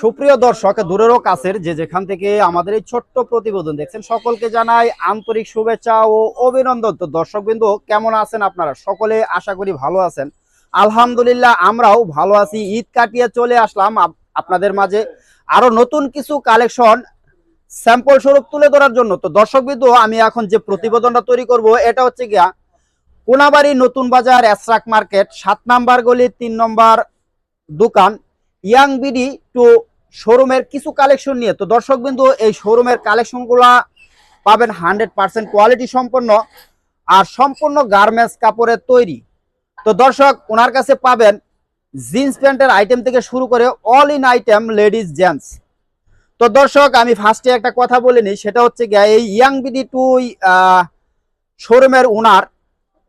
সুপ্রিয় দর্শক দূরেরও কাছের যে যেখান থেকে আমাদের এই ছোট্ট প্রতিবেদন দেখছেন, সকলকে জানাই আন্তরিক শুভেচ্ছা ও অভিনন্দন। তো দর্শক বিন্দু কেমন আছেন আপনারা? সকলে আশা করি ভালো আছেন। আলহামদুলিল্লাহ, আমরাও ভালো আছি। ঈদ কাটিয়ে চলে আসলাম আপ- আপনাদের মাঝে। আরও নতুন কিছু কালেকশন স্যাম্পল স্বরূপ তুলে ধরার জন্য। তো দর্শক বিন্দু আমি এখন যে প্রতিবেদনটা তৈরি করব, এটা হচ্ছে গিয়া কোনাবাড়ি নতুন বাজার এসরাক মার্কেট, সাত নাম্বার গলি, তিন নম্বর দোকান। ইয়াং বিডি টু শোরুমের কিছু কালেকশন নিয়ে। তো দর্শক বিন্দু, এই শোরুমের কালেকশনগুলা পাবেন হান্ড্রেড পার্সেন্ট কোয়ালিটি সম্পন্ন আর সম্পূর্ণ গার্মেন্টস কাপড়ের তৈরি। তো দর্শক, ওনার কাছে পাবেন জিন্স প্যান্টের আইটেম থেকে শুরু করে all in item ladies gents তো দর্শক, আমি ফার্স্টে একটা কথা বলিনি সেটা হচ্ছে গিয়া এই ইয়াং বিডি টু শোরুমের ওনার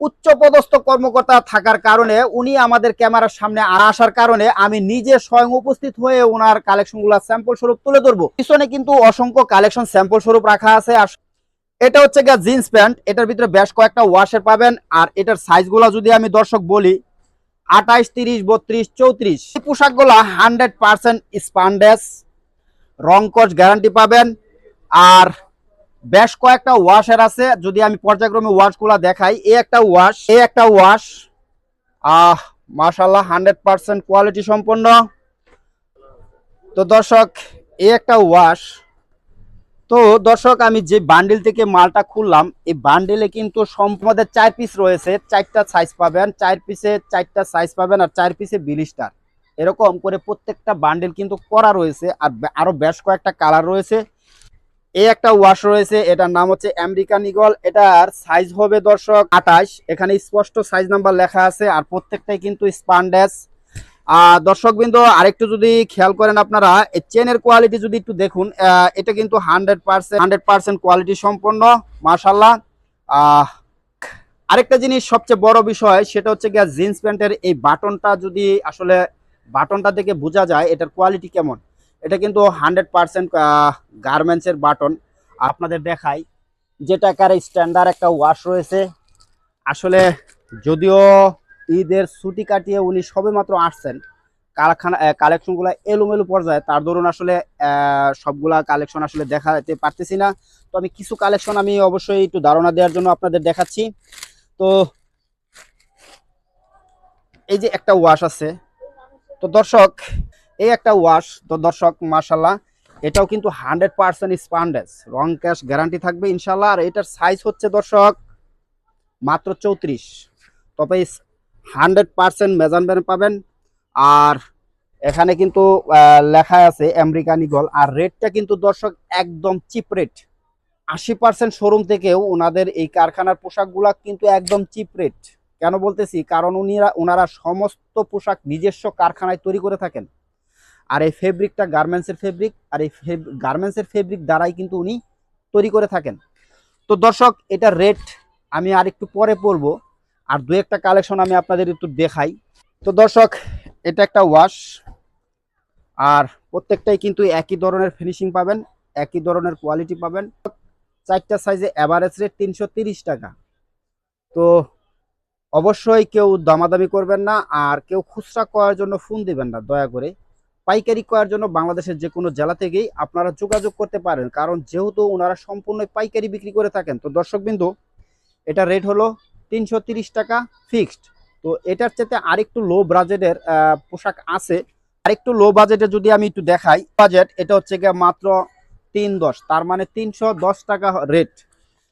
উচ্চপদস্থ কর্মকর্তা থাকার কারণে উনি আমাদের ক্যামেরার সামনে আসার কারণে আমি নিজে স্বয়ং উপস্থিত হয়ে ওনার কালেকশনগুলো স্যাম্পল স্বরূপ তুলে ধরবো। পিছনে কিন্তু অসংখ্য কালেকশন স্যাম্পল স্বরূপ রাখা আছে আর এটা হচ্ছে গিয়ে জিন্স প্যান্ট। এটার ভিতরে বেশ কয়েকটা ওয়াশের পাবেন আর এটার সাইজগুলো যদি আমি দর্শক বলি, আঠাইশ, তিরিশ, বত্রিশ, চৌত্রিশ। এই পোশাকগুলো হান্ড্রেড পার্সেন্ট স্পান্ডেস রংকচ গ্যারান্টি পাবেন আর বেশ কয়েকটা ওয়াশের আছে, যদি আমি পর্যায়ক্রমে ওয়াশগুলো দেখাই, এ একটা ওয়াশ এই একটা ওয়াশ আহ মাশাল্লাহ হান্ড্রেড পার্সেন্ট কোয়ালিটি সম্পন্ন। তো দর্শক, এ একটা ওয়াশ তো দর্শক, আমি যে বান্ডিল থেকে মালটা খুললাম, এই বান্ডিলে কিন্তু সম্পদের চার পিস রয়েছে, চারটা সাইজ পাবেন, চার পিসে চারটা সাইজ পাবেন আর চার পিসে বিলিস্টার এরকম করে প্রত্যেকটা বান্ডিল কিন্তু করা রয়েছে, আর বে- আরও বেশ কয়েকটা কালার রয়েছে। এই একটা ওয়াশ রয়েছে, এটার নাম হচ্ছে আমেরিকান ইগল এটার সাইজ হবে দর্শক আঠাশ। এখানে স্পষ্ট সাইজ নাম্বার লেখা আছে আর প্রত্যেকটাই কিন্তু স্পান্ডেস আর দর্শক বিন্দু আরেকটু যদি খেয়াল করেন আপনারা এই চেনের কোয়ালিটি যদি একটু দেখুন এটা কিন্তু hundred percent hundred percent quality সম্পন্ন মার্শাল্লাহ আরেকটা জিনিস সবচেয়ে বড় বিষয়, সেটা হচ্ছে গিয়া জিন্স প্যান্টের এই বাটনটা যদি আসলে বাটনটা দেখে বোঝা যায়, এটার কোয়ালিটি কেমন? এটা কিন্তু হান্ড্রেড পার্সেন্ট গার্মেন্টসের বাটন আপনাদের দেখাই, যেটা কার স্ট্যান্ডার্ড একটা ওয়াশ রয়েছে। আসলে যদিও ঈদের ছুটি কাটিয়ে উনি সবে মাত্র আসছেন, কারখানা কালেকশনগুলো এলোমেলো পর্যায়ে, তার দরুন আসলে সবগুলা কালেকশন আসলে দেখাতে পারতেছি না। তো আমি কিছু কালেকশন আমি অবশ্যই একটু ধারণা দেওয়ার জন্য আপনাদের দেখাচ্ছি। তো এই যে একটা ওয়াশ আছে। তো দর্শক এই একটা ওয়াশ তো দর্শক মাশাল্লাহ এটাও কিন্তু হান্ড্রেড পার্সেন্ট স্পান্ডেস রং ক্যাশ গ্যারান্টি থাকবে ইনশাল্লাহ আর এটার সাইজ হচ্ছে দর্শক মাত্র চৌত্রিশ, তবে হান্ড্রেড পার্সেন্ট মেজারমেন্ট পাবেন, আর এখানে কিন্তু লেখা আছে আমেরিকান ইগল আর রেটটা কিন্তু দর্শক একদম চিপ রেট আশি পার্সেন্ট শোরুম থেকেও ওনাদের এই কারখানার পোশাকগুলা কিন্তু একদম চিপ রেট কেন বলতেছি? কারণ উনিরা ওনারা সমস্ত পোশাক নিজস্ব কারখানায় তৈরি করে থাকেন। আর এই ফেব্রিকটা গার্মেন্টসের ফেব্রিক আর এই গার্মেন্টসের ফেব্রিক দ্বারাই কিন্তু উনি তৈরি করে থাকেন। তো দর্শক, এটা রেট আমি আর একটু পরে পড়ব, আর দু একটা কালেকশন আমি আপনাদের একটু দেখাই। তো দর্শক, এটা একটা ওয়াশ আর প্রত্যেকটাই কিন্তু একই ধরনের ফিনিশিং পাবেন, একই ধরনের কোয়ালিটি পাবেন। চারটা সাইজে অ্যাভারেজ রেট তিনশো টাকা। তো অবশ্যই কেউ দামাদামি করবেন না, আর কেউ খুচরা করার জন্য ফোন দিবেন না, দয়া করে। পাইকারি করার জন্য বাংলাদেশের যে কোনো জেলা থেকেই আপনারা যোগাযোগ করতে পারেন। কারণ যেহেতু ওনারা সম্পূর্ণ পাইকারি বিক্রি করে থাকেন, তো দর্শকবিন্দু, এটা রেট হলো তিনশো টাকা ফিক্সড তো এটার চাইতে আরেকটু লো বাজেটের পোশাক আছে। আরেকটু লো বাজেটে যদি আমি একটু দেখাই বাজেট এটা হচ্ছে গিয়ে মাত্র তিন দশ, তার মানে তিনশো দশ টাকা রেট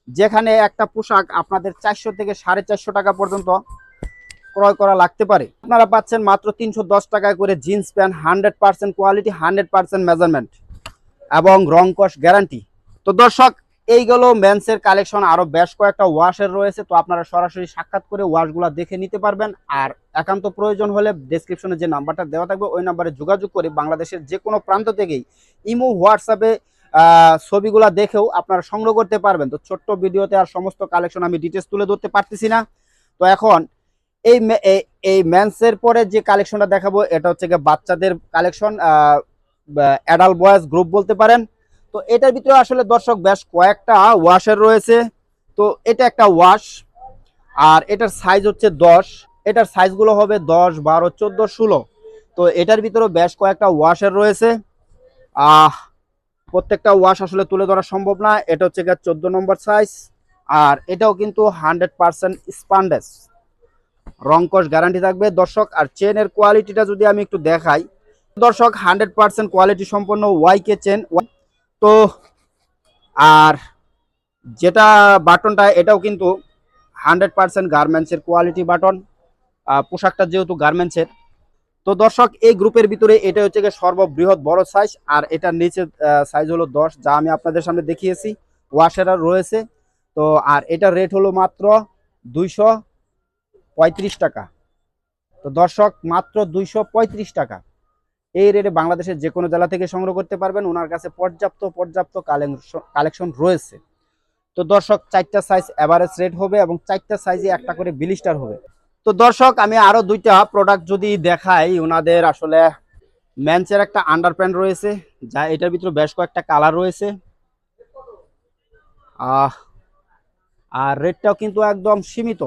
যেখানে একটা পোশাক আপনাদের চারশো থেকে সাড়ে চারশো টাকা পর্যন্ত ক্রয় করা লাগতে পারে। আপনারা পাচ্ছেন মাত্র তিনশো দশ টাকায় করে jeans pant, hundred percent quality, hundred percent measurement এবং রং কস গ্যারান্টি। তো দর্শক, এইগুলো মেন্সের কালেকশন আরও বেশ কয়েকটা ওয়াশের রয়েছে, তো আপনারা সরাসরি সাক্ষাৎ করে ওয়াশগুলো দেখে নিতে পারবেন। আর একান্ত প্রয়োজন হলে ডেসক্রিপশনে যে নাম্বারটা দেওয়া থাকবে, ওই নাম্বারে যোগাযোগ করে বাংলাদেশের যে কোনো প্রান্ত থেকেই ইমো, হোয়াটসঅ্যাপে ছবিগুলা দেখেও আপনারা সংগ্রহ করতে পারবেন। তো ছোট্ট ভিডিওতে আর সমস্ত কালেকশন আমি ডিটেলস তুলে ধরতে পারতেছি না। তো এখন এই এই- মেন্সের পরে যে কালেকশনটা দেখাবো, এটা হচ্ছে বাচ্চাদের কালেকশন অ্যাডাল্ট বয়েজ গ্রুপ বলতে পারেন। তো এটার ভিতরে আসলে দর্শক বেশ কয়েকটা ওয়াশের রয়েছে। তো এটা একটা ওয়াশ আর এটার সাইজ হচ্ছে দশ। এটার সাইজগুলো হবে দশ, বারো, চোদ্দ, ষোলো। তো এটার ভিতরে বেশ কয়েকটা ওয়াশের রয়েছে। আহ, প্রত্যেকটা ওয়াশ আসলে তুলে ধরা সম্ভব না। এটা হচ্ছে গিয়ে চোদ্দ নম্বর সাইজ আর এটাও কিন্তু হান্ড্রেড পার্সেন্ট স্পান্ডেস রংকশ গ্যারান্টি থাকবে। দর্শক, আর চেনের কোয়ালিটিটা যদি আমি একটু দেখাই, দর্শক হান্ড্রেড পার্সেন্ট কোয়ালিটি সম্পন্ন ওয়াইকে চেন তো, আর যেটা বাটনটা এটাও কিন্তু হান্ড্রেড পার্সেন্ট গার্মেন্টসের কোয়ালিটি বাটন পোশাকটা যেহেতু গার্মেন্টসের তো দর্শক, এই গ্রুপের ভিতরে এটা হচ্ছে গিয়ে সর্ববৃহৎ বড় সাইজ আর এটার নিচে সাইজ হলো দশ, যা আমি আপনাদের সামনে দেখিয়েছি ওয়াশেরা রয়েছে। তো, আর এটার রেট হলো মাত্র দুইশো পঁয়ত্রিশ টাকা। তো দর্শক, মাত্র দুইশো পঁয়ত্রিশ টাকা। এই রেটে বাংলাদেশের যে কোনো জেলা থেকে সংগ্রহ করতে পারবেন। ওনার কাছে পর্যাপ্ত পর্যাপ্ত কালেকশন রয়েছে। তো দর্শক, চারটা সাইজ অ্যাভারেজ রেট হবে এবং চারটা সাইজে একটা করে বিলিস্টার হবে। তো দর্শক, আমি আরও দুইটা প্রোডাক্ট যদি দেখাই ওনাদের আসলে ম্যানচের একটা আন্ডার প্যান্ট রয়েছে, যা এটার ভিতরে বেশ কয়েকটা কালার রয়েছে। আর রেটটাও কিন্তু একদম সীমিত।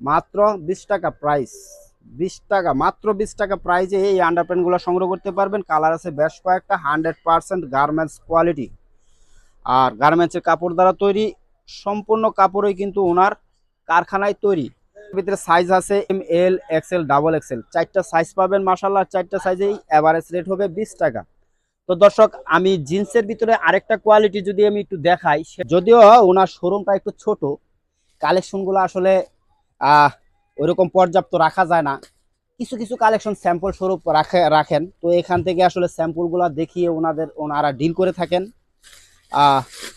মাত্র বিশ টাকা প্রাইস বিশ টাকা, মাত্র বিশ টাকা প্রাইজে এই আন্ডার প্যান্টগুলো সংগ্রহ করতে পারবেন। কালার আছে বেশ কয়েকটা হান্ড্রেড পার্সেন্ট গার্মেন্টস কোয়ালিটি আর গার্মেন্টসের কাপড় দ্বারা তৈরি, সম্পূর্ণ কাপড়ই কিন্তু ওনার কারখানায় তৈরি। ভিতরে সাইজ আছে M L XL double XL চারটা সাইজ পাবেন মাসাল্লাহ চারটা সাইজেই অ্যাভারেজ রেট হবে বিশ টাকা। তো দর্শক, আমি জিন্সের ভিতরে আরেকটা কোয়ালিটি যদি আমি একটু দেখাই যদিও ওনার শোরুমটা একটু ছোট কালেকশনগুলো আসলে ওইরকম পর্যাপ্ত রাখা যায় না। কিছু কিছু কালেকশন স্যাম্পল স্বরূপ রাখে, রাখেন। তো এখান থেকে আসলে স্যাম্পলগুলো দেখিয়ে ওনাদের, ওনারা ডিল করে থাকেন।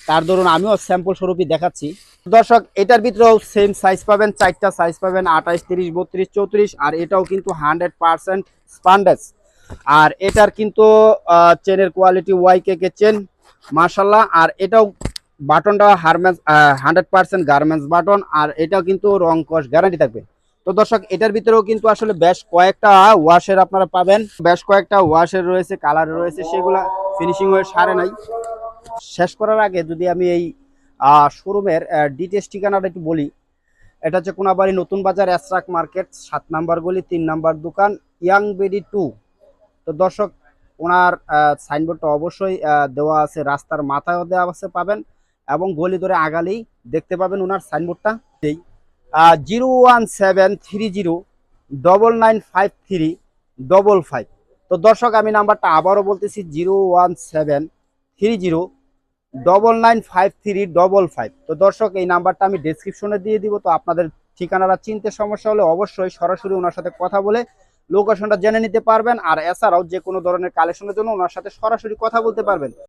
তার ধরুন আমিও স্যাম্পল স্বরূপই দেখাচ্ছি। দর্শক, এটার ভিতরেও সেম সাইজ পাবেন, চারটা সাইজ পাবেন আঠাইশ তিরিশ, বত্রিশ, চৌত্রিশ, আর এটাও কিন্তু হান্ড্রেড পার্সেন্ট স্পান্ডেস আর এটার কিন্তু চেনের quality Y K K chain মার্শাল্লাহ আর এটাও বাটনটা হারমেন্স হান্ড্রেড পার্সেন্ট গার্মেন্টস বাটন আর এটাও কিন্তু রং কস গ্যারান্টি থাকবে। তো দর্শক, এটার ভিতরেও কিন্তু আসলে বেশ কয়েকটা ওয়াশের আপনারা পাবেন। বেশ কয়েকটা ওয়াশের রয়েছে কালার রয়েছে, সেগুলা ফিনিশিং হয়ে সারে নাই। শেষ করার আগে যদি আমি এই শোরুমের ডিটেলস ঠিকানাটা একটু বলি। এটা হচ্ছে কোনাবাড়ি নতুন বাজার অ্যাস্ট্রাক মার্কেট, সাত নাম্বার গলি, তিন নাম্বার দোকান ইয়াং বেডি টু। তো দর্শক, ওনার সাইনবোর্ডটা অবশ্যই দেওয়া আছে, রাস্তার মাথায়ও দেওয়া আছে পাবেন। এবং গলি ধরে আগালেই দেখতে পাবেন ওনার সাইনবোর্ডটা এই zero one seven three zero double nine five three double five. তো দর্শক, আমি নাম্বারটা আবারও বলতেছি, zero one seven three zero double nine five three double five. তো দর্শক, এই নাম্বারটা আমি ডেসক্রিপশনে দিয়ে দিব। তো আপনাদের ঠিকানাটা, চিনতে সমস্যা হলে অবশ্যই সরাসরি ওনার সাথে কথা বলে লোকেশনটা জেনে নিতে পারবেন। আর এছাড়াও যে কোনো ধরনের কালেকশনের জন্য ওনার সাথে সরাসরি কথা বলতে পারবেন।